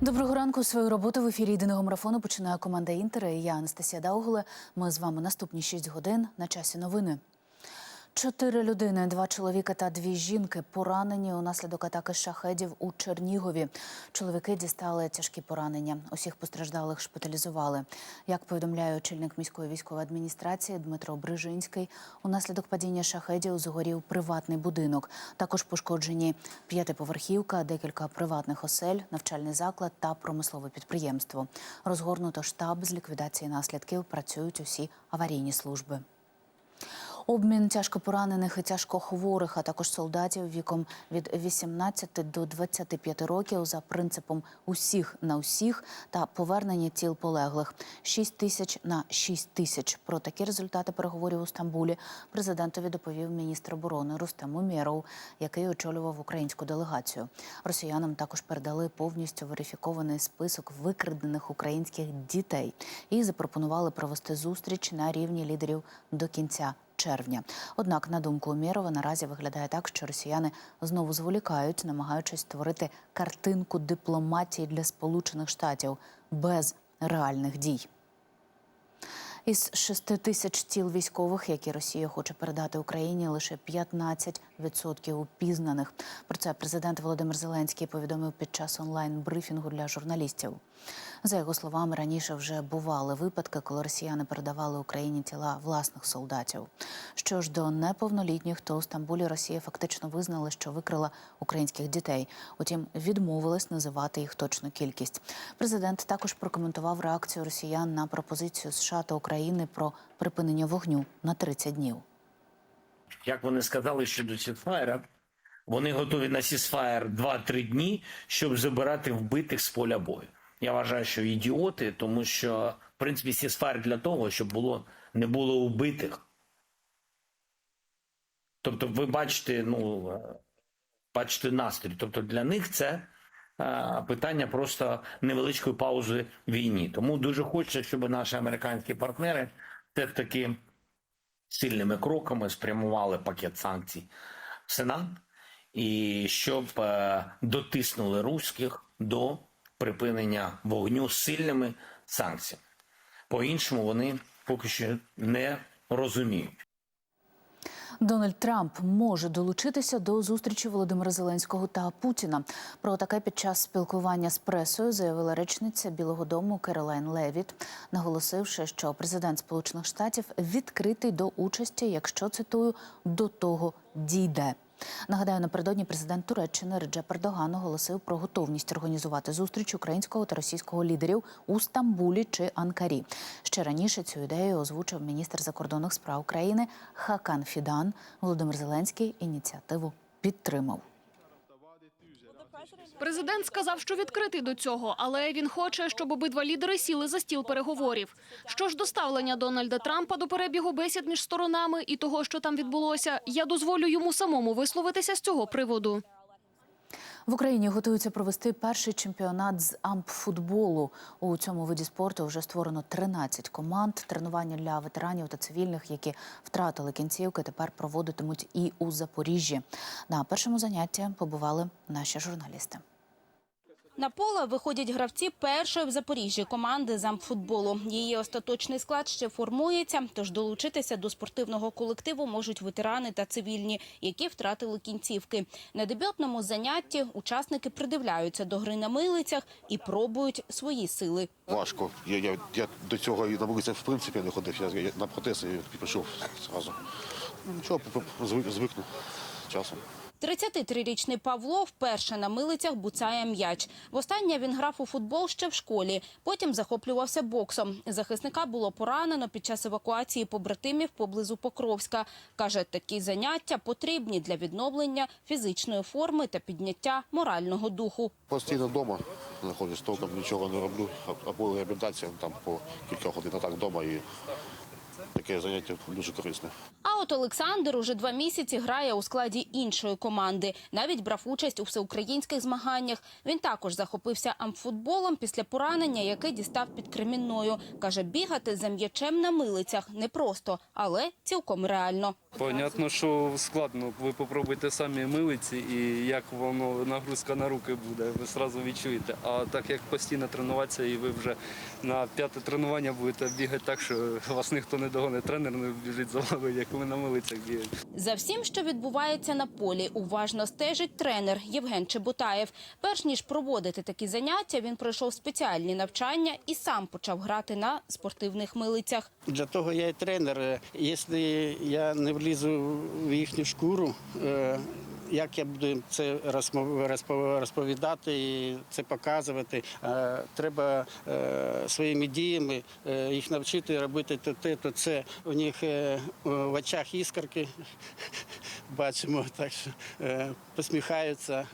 Доброго ранку. Свою роботу в ефірі єдиного марафону починає команда Інтера. Я Анастасія Даугуле. Ми з вами наступні 6 годин на часі новини. Чотири людини, два чоловіка та дві жінки поранені унаслідок атаки шахедів у Чернігові. Чоловіки дістали тяжкі поранення. Усіх постраждалих шпиталізували. Як повідомляє очільник міської військової адміністрації Дмитро Брижинський, унаслідок падіння шахедів згорів приватний будинок. Також пошкоджені п'ятиповерхівка, декілька приватних осель, навчальний заклад та промислове підприємство. Розгорнуто штаб з ліквідації наслідків. Працюють усі аварійні служби. Обмін тяжкопоранених і тяжкохворих, а також солдатів віком від 18 до 25 років за принципом усіх на усіх та повернення тіл полеглих 6 тисяч на 6 тисяч. Про такі результати переговорів у Стамбулі президентові доповів міністр оборони Рустем Умєров, який очолював українську делегацію. Росіянам також передали повністю верифікований список викрадених українських дітей і запропонували провести зустріч на рівні лідерів до кінця червня. Однак, на думку Умєрова, наразі виглядає так, що росіяни знову зволікають, намагаючись створити картинку дипломатії для Сполучених Штатів без реальних дій. Із 6 тисяч тіл військових, які Росія хоче передати Україні, лише 15% упізнаних. Про це президент Володимир Зеленський повідомив під час онлайн-брифінгу для журналістів. За його словами, раніше вже бували випадки, коли росіяни передавали Україні тіла власних солдатів. Що ж до неповнолітніх, то у Стамбулі Росія фактично визнала, що викрила українських дітей. Утім, відмовилась називати їх точну кількість. Президент також прокоментував реакцію росіян на пропозицію США та України про припинення вогню на 30 днів. як вони сказали щодо сісфаєра, вони готові на сісфаєр 2-3 дні, щоб забирати вбитих з поля бою. Я вважаю, що ідіоти, тому що в принципі сісфаєр для того, щоб було не було вбитих. Тобто, ви бачите, ну бачите настрій. Тобто для них це питання просто невеличкої паузи війні. Тому дуже хочеться, щоб наші американські партнери все таки сильними кроками спрямували пакет санкцій в Сенат і щоб е, дотиснули руських до припинення вогню сильними санкціями. По-іншому вони поки що не розуміють. Дональд Трамп може долучитися до зустрічі Володимира Зеленського та Путіна. Про таке під час спілкування з пресою заявила речниця Білого Дому Керолайн Левіт, наголосивши, що президент Сполучених Штатів відкритий до участі, якщо цитую, до того дійде. Нагадаю, напередодні президент Туреччини Реджеп Ердоган оголосив про готовність організувати зустріч українського та російського лідерів у Стамбулі чи Анкарі. Ще раніше цю ідею озвучив міністр закордонних справ України Хакан Фідан. Володимир Зеленський ініціативу підтримав. Президент сказав, що відкритий до цього, але він хоче, щоб обидва лідери сіли за стіл переговорів. Що ж до ставлення Дональда Трампа до перебігу бесід між сторонами і того, що там відбулося, я дозволю йому самому висловитися з цього приводу. В Україні готуються провести перший чемпіонат з ампфутболу. У цьому виді спорту вже створено 13 команд. Тренування для ветеранів та цивільних, які втратили кінцівки, тепер проводитимуть і у Запоріжжі. На першому занятті побували наші журналісти. На поле виходять гравці першої в Запоріжжі команди замфутболу. Її остаточний склад ще формується, тож долучитися до спортивного колективу можуть ветерани та цивільні, які втратили кінцівки. На дебютному занятті учасники придивляються до гри на милицях і пробують свої сили. Важко. Я, я, я до цього і на вулиці в принципі не ходив. Я, я на протез і пішов зразу. Ну, Нічого, звик, звикну часом. 33-річний Павло вперше на милицях буцає м'яч. Востаннє він грав у футбол ще в школі. Потім захоплювався боксом. Захисника було поранено під час евакуації побратимів поблизу Покровська. Каже, такі заняття потрібні для відновлення фізичної форми та підняття морального духу. Постійно вдома знаходжусь, толком нічого не роблю. Або реабілітація там по кілька годин а так вдома і таке заняття дуже корисне. От Олександр уже два місяці грає у складі іншої команди. Навіть брав участь у всеукраїнських змаганнях. Він також захопився амфутболом після поранення, яке дістав під Кремінною. Каже, бігати за м'ячем на милицях непросто, але цілком реально. Понятно, що складно. Ви попробуйте самі милиці і як воно нагрузка на руки буде, ви одразу відчуєте. А так як постійно тренуватися, і ви вже на п'яте тренування будете бігати так, що вас ніхто не догонить, тренер не біжить за вами, як ви на милицях бігаєте. За всім, що відбувається на полі, уважно стежить тренер Євген Чеботаєв. Перш ніж проводити такі заняття, він пройшов спеціальні навчання і сам почав грати на спортивних милицях. Для того я і тренер. Е, Якщо я не влізу в їхню шкуру, е, як я буду це розповідати і це показувати, Е, треба е, своїми діями е, їх навчити робити то те, то це. У них в очах іскорки бачимо, так що посміхаються.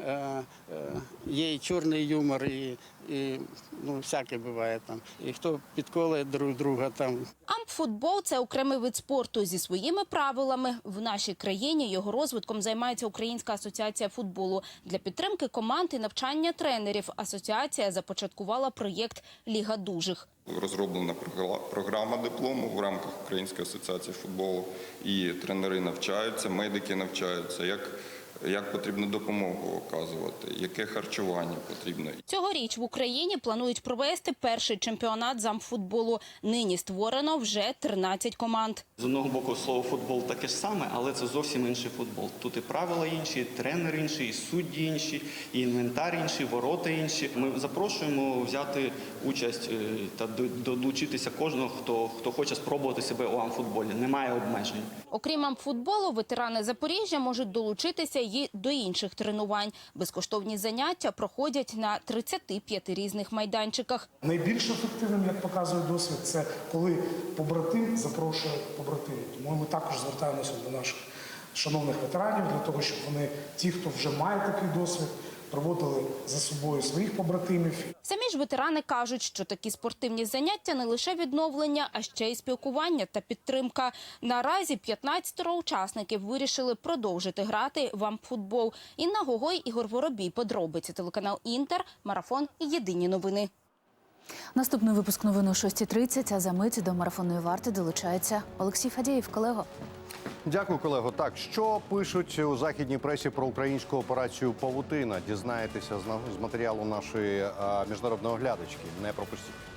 Є і чорний юмор, і, і ну, всяке буває там. І хто підколе друг друга там. Ампфутбол – це окремий вид спорту зі своїми правилами. В нашій країні його розвитком займається Українська асоціація футболу. Для підтримки команд і навчання тренерів асоціація започаткувала проєкт Ліга дужих. Розроблена програма диплому в рамках Української асоціації футболу. І тренери навчаються, медики навчаються, як, як потрібно допомогу оказувати, яке харчування потрібно. Цьогоріч в Україні планують провести перший чемпіонат з амфутболу. Нині створено вже 13 команд. З одного боку, слово футбол таке ж саме, але це зовсім інший футбол. Тут і правила інші, і тренер інший, і судді інші, і інвентар інший, ворота інші. Ми запрошуємо взяти участь е, та до- долучитися кожного, хто, хто хоче спробувати себе у амфутболі. Немає обмежень. Окрім амфутболу, ветерани Запоріжжя можуть долучитися і до інших тренувань. Безкоштовні заняття проходять на 35 різних майданчиках. Найбільш ефективним, як показує досвід, це коли побратим запрошує побратимів. Тому ми також звертаємося до наших шановних ветеранів для того, щоб вони, ті, хто вже має такий досвід, проводили за собою своїх побратимів Самі ж ветерани кажуть, що такі спортивні заняття не лише відновлення, а ще й спілкування та підтримка. Наразі 15 учасників вирішили продовжити грати в амфутбол. Інна Гогой, Ігор Воробій. Подробиці телеканал Інтер, марафон. і Єдині новини. Наступний випуск новин о 6.30, а за мить до марафонної варти долучається Олексій Фадєєв, колего. Дякую, колего. Так, що пишуть у західній пресі про українську операцію Павутина? Дізнаєтеся з матеріалу нашої міжнародної оглядачки. Не пропустіть.